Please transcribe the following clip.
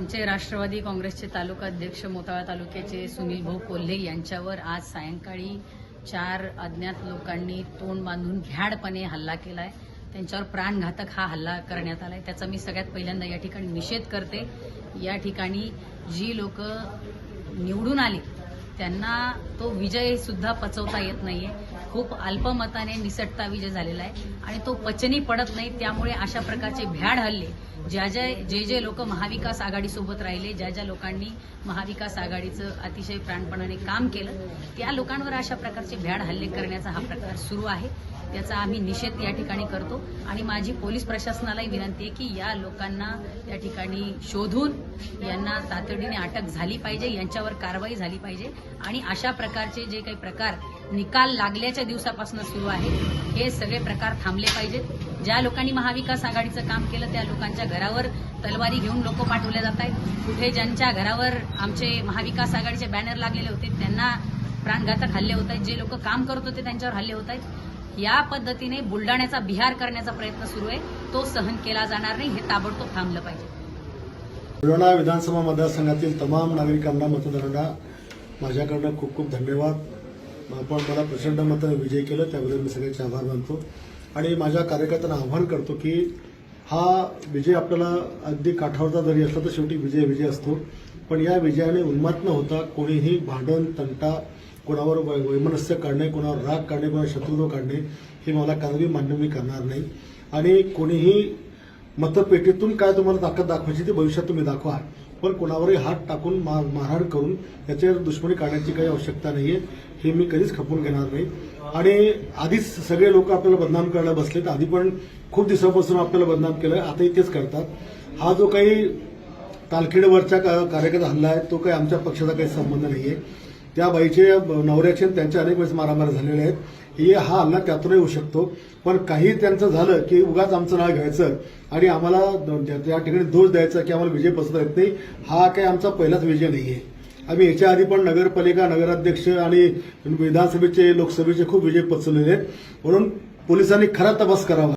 आमचे राष्ट्रवादी काँग्रेसचे तालुका अध्यक्ष मोताळा तालुक्याचे सुनील भाऊ कोल्हे यांच्यावर आज सायंकाळी चार अज्ञात लोकांनी तोंड बांधून घ्याडपणे हल्ला केलाय. त्यांच्यावर प्राणघातक हा हल्ला करण्यात आलाय. त्याचा मी सगळ्यात पहिल्यांदा या ठिकाणी निषेध करते. या ठिकाणी जी लोक निवडून आली त्यांना तो विजय सुद्धा पचवता येत नाहीये. खूप अल्पमताने निसटता विजय झालेला आहे. आणि तो पचनी पडत नाही त्यामुळे अशा प्रकारचे भ्याड हल्ले ज्या ज्या जे जे लोक महाविकास आघाडीसोबत राहिले ज्या ज्या लोकांनी महाविकास आघाडीचं अतिशय प्राणपणाने काम केलं त्या लोकांवर अशा प्रकारचे भ्याड हल्ले करण्याचा हा प्रकार सुरू आहे. त्याचा आम्ही निषेध या ठिकाणी करतो. आणि माझी पोलीस प्रशासनालाही विनंती आहे की या लोकांना त्या ठिकाणी शोधून यांना तातडीने अटक झाली पाहिजे यांच्यावर कारवाई झाली पाहिजे. आणि अशा प्रकारचे जे काही प्रकार निकाल लागल्याच्या दिवसापासून सुरू आहे. हे सगळे प्रकार थांबले पाहिजेत. ज्या लोकांनी महाविकास आघाडीचं काम केलं त्या लोकांच्या घरावर तलवारी घेऊन लोक पाठवले जात आहेत. कुठे ज्यांच्या घरावर आमचे महाविकास आघाडीचे बॅनर लागलेले होते त्यांना प्राणघातक हल्ले होत आहेत. जे लोक काम करत होते त्यांच्यावर हल्ले होत आहेत. या पद्धतीने बुलडाण्याचा बिहार करण्याचा प्रयत्न सुरू आहे. तो सहन केला जाणार नाही हे ताबडतोब थांबलं पाहिजे. बुलढाणा विधानसभा मतदारसंघातील तमाम नागरिकांना मतदारांना माझ्याकडनं खूप खूप धन्यवाद. आपण मला प्रचंड मात्र विजय केलं त्याबद्दल मी सगळ्यांचे आभार मानतो. आणि माझ्या कार्यकर्त्यांना आव्हान करतो की हा विजय आपल्याला अगदी काठावरचा जरी असला तर शेवटी विजय विजय असतो. पण या विजयाने उन्मात न होता कोणीही भांडण तंटा कोणावर वै- वैमनस्य काढणे कोणावर राग काढणे कोणावर शत्रुत्व काढणे हे मला कालवी मान्य मी करणार नाही. आणि कोणीही मतपेटीतून काय तुम्हाला ताकद दाखवायची ते भविष्यात तुम्ही दाखवा. पण कोणावरही हात टाकून मार मारहाण करून याच्यावर दुश्मनी काढण्याची काही आवश्यकता नाहीये. हे मी कधीच खपून घेणार नाही. आणि आधीच सगळे लोक आपल्याला बदनाम करायला बसलेत. आधी पण खूप दिवसापासून आपल्याला बदनाम केलं आता तेच करतात. हा जो काही तालखेडवरच्या का- कार्यकर्ता हल्ला आहे तो काही आमच्या पक्षाचा काही संबंध नाही आहे त्या बाईचे नवऱ्याचे त्यांच्या अनेक वेळेस मारामार झालेले आहेत. हे हा हल्ला त्यातूनही होऊ शकतो. पण काही त्यांचं झालं की उगाच आमचं नाव घ्यायचं आणि आम्हाला त्या ठिकाणी दोष द्यायचा की आम्हाला विजय पसरता येत नाही हा काही आमचा पहिलाच विजय नाही आहे आम्ही याच्या आधी पण नगरपालिका नगराध्यक्ष आणि विधानसभेचे लोकसभेचे खूप विजय पचवलेले आहेत. म्हणून पोलिसांनी खरा तपास करावा.